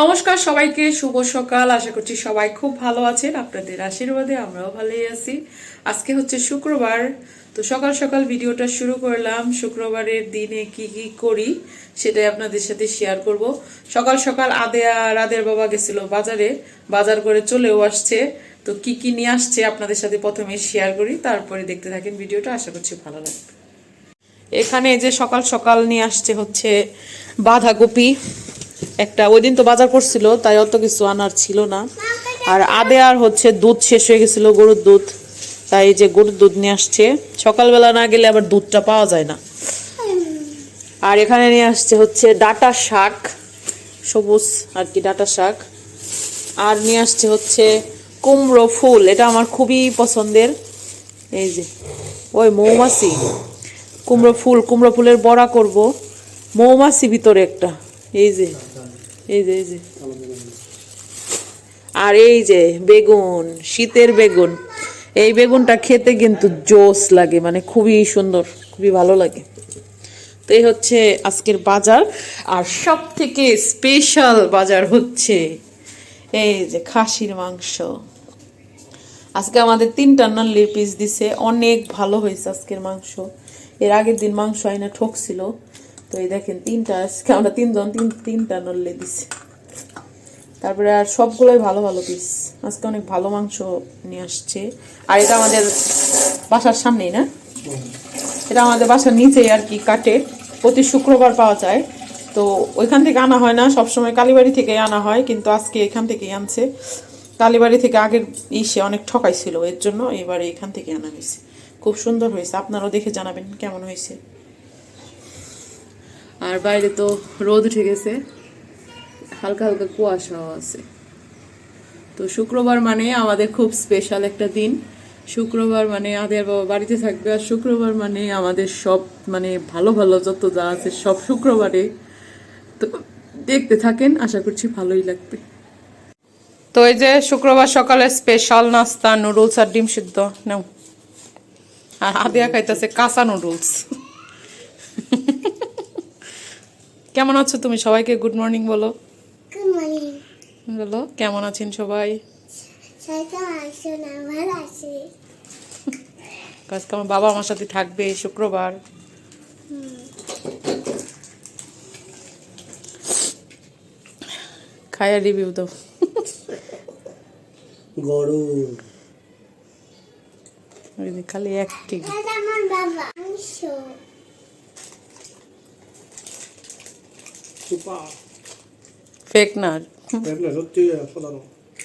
নমস্কার সবাইকে, শুভ সকাল। আশা করছি সবাই খুব ভালো আছেন, আপনাদের আশীর্বাদে আমরাও ভালোই আছি। আজকে হচ্ছে শুক্রবার, তো সকাল সকাল ভিডিওটা শুরু করলাম। শুক্রবারের দিনে কি কি করি সেটাই আপনাদের সাথে শেয়ার করব। সকাল সকাল আদেয়া আর আদের বাবা গেছিল বাজারে, বাজার করে চলেও আসছে। তো কি কি নিয়ে আসছে আপনাদের সাথে প্রথমে শেয়ার করি, তারপরে দেখতে থাকেন ভিডিওটা। আশা করছি ভালো লাগবে। এখানে যে সকাল সকাল নিয়ে আসছে হচ্ছে বাঁধাকপি। একটা ওই দিন তো বাজার করছিল, তাই অত কিছু আনার ছিল না। আর আদে আর হচ্ছে দুধ শেষ হয়ে গেছিল, গরুর দুধ। তাই যে গরুর দুধ নিয়ে আসছে। সকালবেলা না গেলে আবার দুধটা পাওয়া যায় না। আর এখানে নিয়ে আসছে হচ্ছে ডাটা শাক, সবুজ আর কি ডাটা শাক। আর নিয়ে আসছে হচ্ছে কুমড়ো ফুল, এটা আমার খুবই পছন্দের। এই যে, ওই মৌমাছি। কুমড়ো ফুল, কুমড়ো ফুলের বড়া করব। মৌমাছি ভিতরে একটা, এই যে। এই যে এই যে। আর এই যে, বেগুন, শীতের বেগুন। এই বেগুনটা খেতে কিন্তু জোস লাগে মানে খুবই সুন্দর, খুবই ভালো লাগে। তো এই হচ্ছে আজকের বাজার, আর সব থেকে স্পেশাল বাজার হচ্ছে এই যে খাসির মাংস। আজকে আমাদের তিনটা নাল্লির পিস দিছে, অনেক ভালো হয়েছে আজকের মাংস। এর আগের দিন মাংস আইনা ঠকছিল তো এই দেখেন, তিনটা আজকে আমরা তিনজন, তিন, তিনটা নল্লে দিছি। তারপরে আর সবগুলোই ভালো ভালো পিস আজকে অনেক ভালো মাংস নিয়ে আসছে। আর এটা আমাদের বাসার সামনেই না? এটা আমাদের বাসার নিচেই আর কি কাটে প্রতি শুক্রবার পাওয়া যায়। তো ওইখান থেকে আনা হয় না, সবসময় কালীবাড়ি থেকে আনা হয়, কিন্তু আজকে এখান থেকেই আনছে। কালীবাড়ি থেকে আগের ইসে অনেক ঠকাইছিল, এর জন্য এবারে এখান থেকে আনা হয়েছে। খুব সুন্দর হয়েছে। আপনারাও দেখে জানাবেন কেমন হয়েছে। আর বাইরে তো রোদ উঠে গেছে। হালকা হালকা কুয়াশাও আছে। তো শুক্রবার মানে আমাদের খুব স্পেশাল একটা দিন। শুক্রবার মানে আদের বাবা বাড়িতে থাকবে আর শুক্রবার মানে আমাদের সব মানে ভালো ভালো যত যা আছে সব শুক্রবারে তো দেখতে থাকেন, আশা করছি ভালোই লাগবে। তো এই যে শুক্রবার সকালে স্পেশাল নাস্তা নুডলস আর ডিম সিদ্ধ, নাও। আর আদিয়া খাইতেছে কাঁচা নুডলস কেমন আছো তুমি? সবাইকে গুড মর্নিং বলো. বলো কেমন আছেন সবাই? আজকে আমার বাবা আমার সাথে থাকবে শুক্রবার। খায়া রিভিউ দাও। গরম। খালি একটি আমার বাবা মাংস সুপার ফেক না।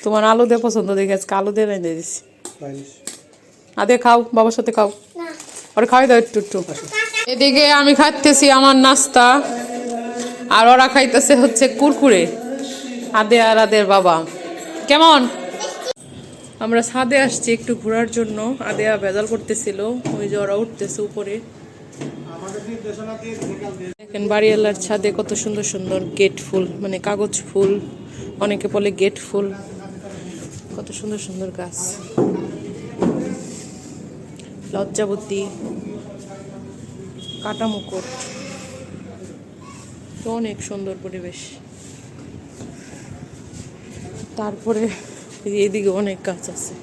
তোমার আলু দিয়ে পছন্দ দেখে আজকে আলু দিয়ে রেঁধে দিছি আদে খাও বাবার সাথে খাও। না। ওরে খাওয়াই দাও একটু একটু। এদিকে আমি খাইতেছি আমার নাস্তা আর ওরা খাইতেছে হচ্ছে কুরকুরে। আদে আর আদের বাবা। কেমন? আমরা ছাদে আসছি একটু ঘোরার জন্য। আদেয়া ভেজাল করতেছিল ওই যে ওরা উঠতেছে উপরে। দেখেন বাড়িওয়ালার ছাদে কত সুন্দর সুন্দর গেট ফুল মানে কাগজ ফুল, অনেকে বলে গেট ফুল। কত সুন্দর সুন্দর গাছ। লজ্জাবতী কাটা মুকুট তো অনেক সুন্দর পরিবেশ। তারপরে এদিকে অনেক গাছ আছে।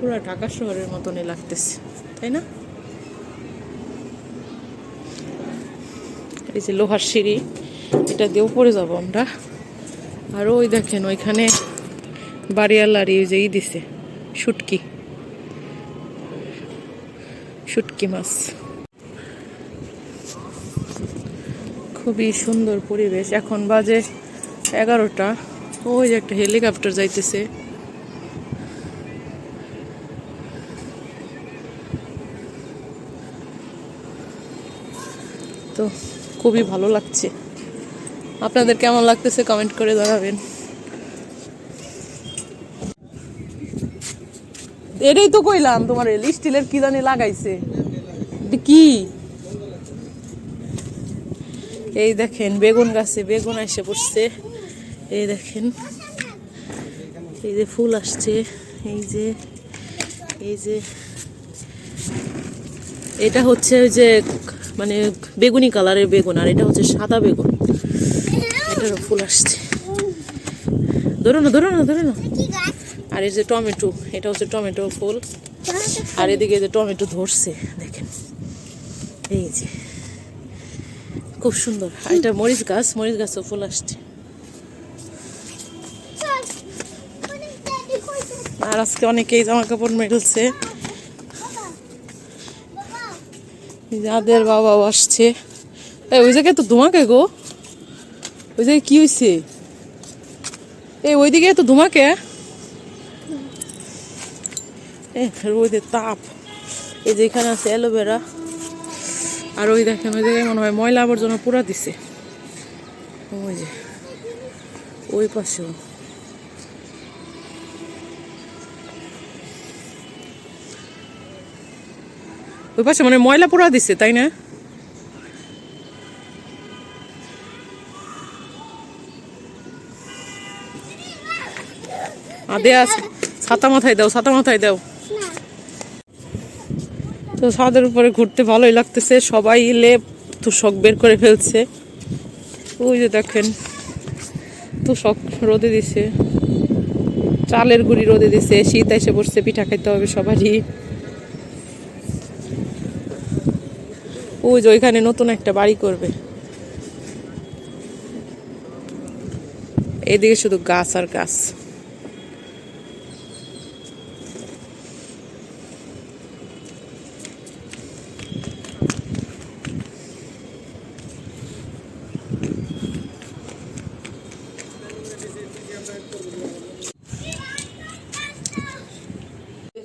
পুরো ঢাকা শহরের মতনই লাগতেছে, তাই না? এই যে লোহার সিঁড়ি, এটা দিয়ে উপরে যাব আমরা। আর ওই দেখেন, ওইখানে বাড়িয়ালার এই যে ই দিছে, শুটকি। শুটকি মাছ। খুবই সুন্দর পরিবেশ। এখন বাজে এগারোটা। ওই যে একটা হেলিকপ্টার যাইতেছে। তো খুবই ভালো লাগছে। আপনাদের কেমন লাগতেছে কমেন্ট করে জানাবেন। এটাই তো কইলাম তোমার স্টিলের কি জানি লাগাইছে। কি? এই দেখেন, বেগুন গাছে বেগুন এসে পড়ছে। এই দেখেন, এই যে ফুল আসছে, এই যে এই যে। এটা হচ্ছে ওই যে মানে বেগুনি কালারের বেগুন, আর এটা হচ্ছে সাদা বেগুন। এটারও ফুল আসছে। ধরো না ধরো না ধরো না। আর এই যে টমেটো, এটা হচ্ছে টমেটো ফুল। আর এদিকে যে টমেটো ধরছে, দেখেন। এই যে। খুব সুন্দর। আর এটা মরিচ গাছ, মরিচ গাছও ফুল আসছে। আর আজকে অনেকেই জামা কাপড় মেলছে বাবা বাবা যাদের বাবা আসছে। এই ওই জায়গায় তো ধোঁয়াকে গো। ওই জায়গায় কি হয়েছে এই ওইদিকে তো ধোঁয়াকে এ, রোদের তাপ। এই যে এখানে আছে অ্যালোভেরা। আর ওই দেখেন, ওই জায়গায় মনে হয় ময়লা আবর্জনা পুরা দিছে। ওই যে, ওই পাশেও। ওই পাশে মানে ময়লা পোড়া দিছে, তাই না? আদে আছে। ছাতা মাথায় দাও, ছাতা মাথায় দাও। তো ছাদের উপরে ঘুরতে ভালোই লাগতেছে। সবাই এলে তুষক বের করে ফেলছে। ওই যে দেখেন, তুষক রোদে দিছে। চালের গুঁড়ি রোদে দিছে। শীত এসে পড়ছে, পিঠা খাইতে হবে সবারই। ওই যে ওইখানে নতুন একটা বাড়ি করবে। এদিকে শুধু গাছ আর গাছ।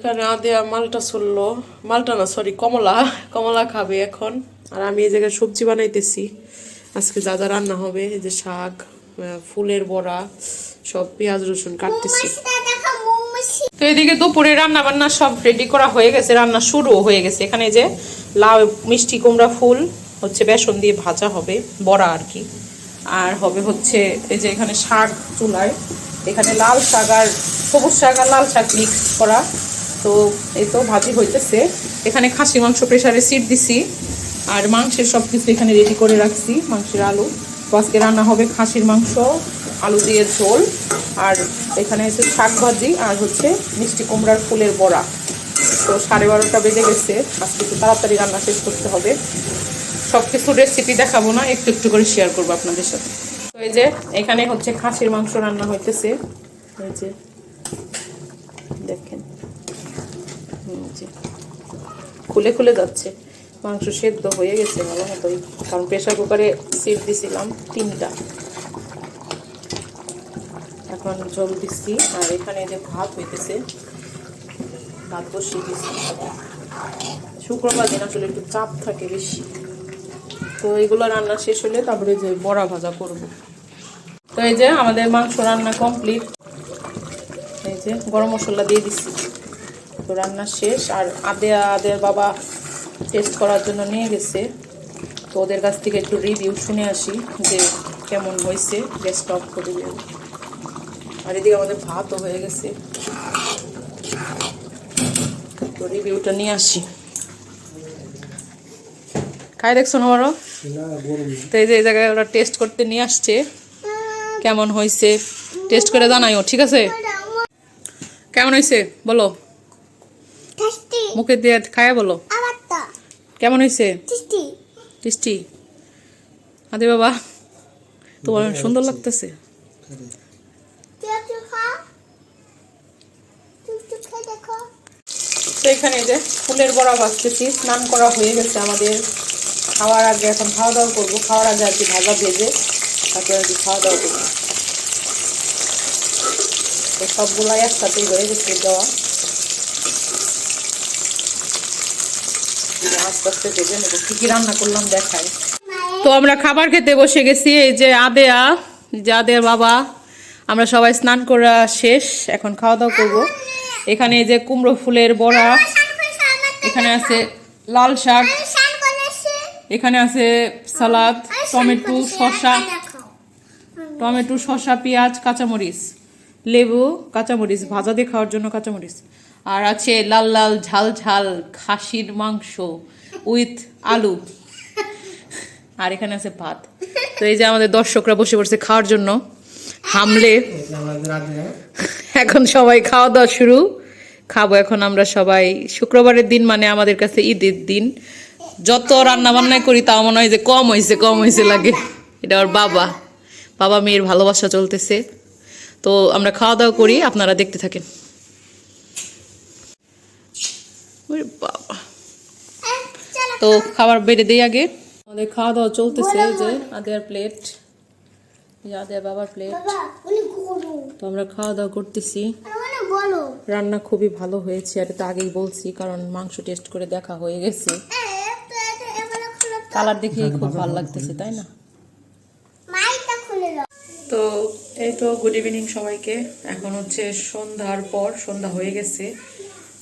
এখানে আদেয়া মালটা চলল মালটা না সরি কমলা। কমলা খাবে এখন। আর আমি এই জায়গায় সবজি বানাইতেছি। আজকে যা যা রান্না হবে, এই যে শাক ফুলের বড়া, সব পেঁয়াজ, রসুন কাটতেছি। তো এদিকে দুপুরে রান্না বান্না সব রেডি করা হয়ে গেছে, রান্না শুরু হয়ে গেছে। এখানে যে লাউ, মিষ্টি, কুমড়া, ফুল, হচ্ছে বেসন দিয়ে ভাজা হবে, বড়া আর কি। আর হবে হচ্ছে এই যে এখানে শাক চুলায়। এখানে লাল শাক আর সবুজ শাক আর লাল শাক মিক্স করা। তো এই তো ভাজি হইতেছে। এখানে খাসি মাংস প্রেসারে সিট দিছি। আর মাংসের সব কিছু এখানে রেডি করে রাখছি, মাংসের আলু। তো আজকে রান্না হবে খাসির মাংস, আলু দিয়ে ঝোল। আর এখানে হচ্ছে শাক ভাজি আর হচ্ছে মিষ্টি কুমড়ার ফুলের বড়া। তো সাড়ে বারোটা বেজে গেছে, আজকে একটু তাড়াতাড়ি রান্না শেষ করতে হবে। সব কিছু রেসিপি দেখাবো না, একটু একটু করে শেয়ার করব আপনাদের সাথে। তো এই যে এখানে হচ্ছে খাসির মাংস রান্না হইতেছে। এই যে খুলে খুলে যাচ্ছে। মাংস সেদ্ধ হয়ে গেছে ভালো মতোই। কারণ প্রেশার কুকারে সিট দিছিলাম তিনটা। এখন জল দিচ্ছি আর এখানে যে ভাত হইতেছে, ভাত বসিয়ে দিচ্ছি। শুক্রবার দিন আসলে একটু চাপ থাকে বেশি। তো এগুলো রান্না শেষ হলে তারপরে যে বড়া ভাজা করব। তো এই যে আমাদের মাংস রান্না কমপ্লিট এই যে গরম মশলা দিয়ে দিচ্ছি। তো রান্না শেষ, আর আদেয়া আদের বাবা টেস্ট করার জন্য নিয়ে গেছে। তো ওদের কাছ থেকে একটু রিভিউ শুনে আসি যে কেমন হয়েছে গ্যাসটা অফ করে দেবে আর এদিকে আমাদের ভাতও হয়ে গেছে। তো রিভিউটা নিয়ে আসি। খাই দেখছ না বড় তো এই যে, এই জায়গায় ওরা টেস্ট করতে নিয়ে আসছে। কেমন হয়েছে? টেস্ট করে জানাইও, ঠিক আছে? কেমন হয়েছে? বলো। মুখে দিয়ে খায়া বলো। কেমন হয়েছে টেস্টি। আদে বাবা তোমার সুন্দর লাগতেছে। তো এখানে যে ফুলের বড়া ভাজতেছি স্নান করা হয়ে গেছে আমাদের। খাওয়ার আগে এখন খাওয়া দাওয়া করব। খাওয়ার আগে আর কি ভাজা ভেজে তারপরে আর কি খাওয়া দাওয়া করব। তো সবগুলাই একসাথেই হয়ে গেছে দেওয়া। আস্তে আস্তে ভেজে নেব। কী কী রান্না করলাম দেখাই। তো আমরা খাবার খেতে বসে গেছি, এই যে আদেয়া যে আদেয়ার বাবা। আমরা সবাই স্নান করা শেষ, এখন খাওয়া দাওয়া করব। এখানে যে কুমড়ো ফুলের বড়া, এখানে আছে লাল শাক, এখানে আছে সালাদ, টমেটো, শসা টমেটো, শসা, পেঁয়াজ, কাঁচামরিচ, লেবু, কাঁচামরিচ, ভাজা দিয়ে খাওয়ার জন্য কাঁচামরিচ। আর আছে লাল লাল ঝাল ঝাল খাসির মাংস। উইথ আলু। আর এখানে আছে ভাত। তো এই যে আমাদের দর্শকরা বসে পড়ছে খাওয়ার জন্য। হামলে। এখন সবাই খাওয়া দাওয়া শুরু। খাব এখন আমরা সবাই। শুক্রবারের দিন মানে আমাদের কাছে ঈদের দিন। যত রান্না বান্না করি, তাও মনে হয় যে কম হয়েছে কম হয়েছে লাগে। এটা ওর বাবা। বাবা মেয়ের ভালোবাসা চলতেছে। তো আমরা খাওয়া দাওয়া করি, আপনারা দেখতে থাকেন। বাবা। তো খাবার বেড়ে দেই আগে। আমাদের খাওয়া দাওয়া চলতেছে যে আদেয়ার প্লেট আদেয়ার বাবার প্লেট তো আমরা খাওয়া দাওয়া করতেছি রান্না খুবই ভালো হয়েছে আর এটা আগেই বলছি কারণ মাংস টেস্ট করে দেখা হয়ে গেছে। কালার দেখে খুব ভালো লাগতেছে তাই না? মাইটা খুলে দাও। তো এই তো গুড ইভিনিং সবাইকে। এখন হচ্ছে সন্ধ্যার পর সন্ধ্যা হয়ে গেছে।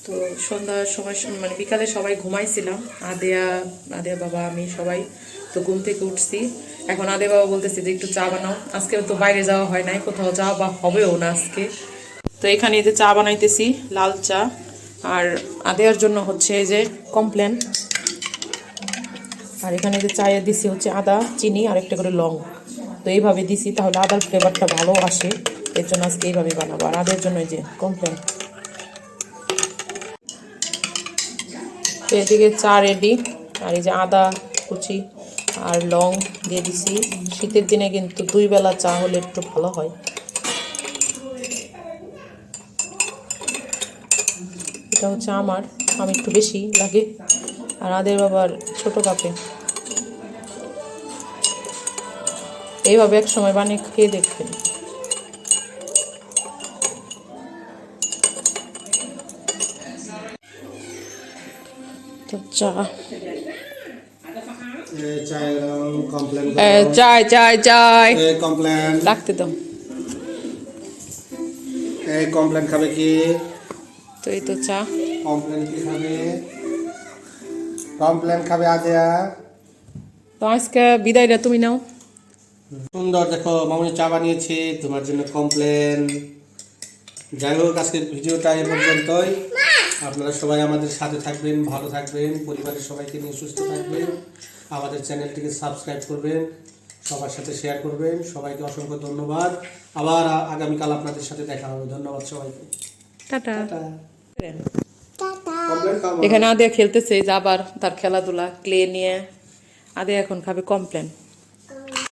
তো সন্ধ্যার সময় মানে বিকালে সবাই ঘুমাইছিলাম। আদেয়া আদেয়া বাবা, আমি সবাই তো ঘুম থেকে উঠছি। এখন আদে বাবা বলতেছে যে একটু চা বানাও। আজকে তো বাইরে যাওয়া হয় নাই, কোথাও যাওয়া বা হবেও না আজকে। তো এখানে যে চা বানাইতেছি, লাল চা। আর আদেয়ার জন্য হচ্ছে যে কমপ্লেন। আর এখানে যে চায়ে দিছি হচ্ছে আদা, চিনি আর একটা করে লং। তো এইভাবে দিছি, তাহলে আদার ফ্লেভারটা ভালো আসে। এর জন্য আজকে এইভাবে বানাবো। আর আদের জন্য যে কমপ্লেন। তো এদিকে চা রেডি আর এই যে আদা, কুচি আর লং দিয়ে দিছি। শীতের দিনে কিন্তু দুই বেলা চা হলে একটু ভালো হয়। এটা হচ্ছে আমার। আমি একটু বেশি লাগে। আর আদের বাবার ছোট কাপে। এইভাবে এক সময় বানিয়ে খেয়ে দেখবেন। চা চাই চাই চাই রাখতে দাও। এই কমপ্লেন খাবে কি? তো এই তো চা। কমপ্লেন কি খাবে? কমপ্লেন খাবে আদেয়া তো আজকে বিদায়টা তুমি নাও। সুন্দর দেখো মামনি চা বানিয়েছি তোমার জন্য কমপ্লেন যাই হোক আজকের ভিডিওটা এ পর্যন্তই। আপনারা সবাই আমাদের সাথে থাকবেন ভালো থাকবেন পরিবারের সবাইকে নিয়ে সুস্থ থাকবেন। আমাদের চ্যানেলটিকে সাবস্ক্রাইব করবেন সবার সাথে শেয়ার করবেন। সবাইকে অসংখ্য ধন্যবাদ। আবার আগামীকাল আপনাদের সাথে দেখা হবে। ধন্যবাদ সবাইকে। টাটা। এখানে আদিয়া খেলতেছে আবার তার খেলাধুলা ক্লে নিয়ে আদিয়া এখন খাবে কমপ্লেন।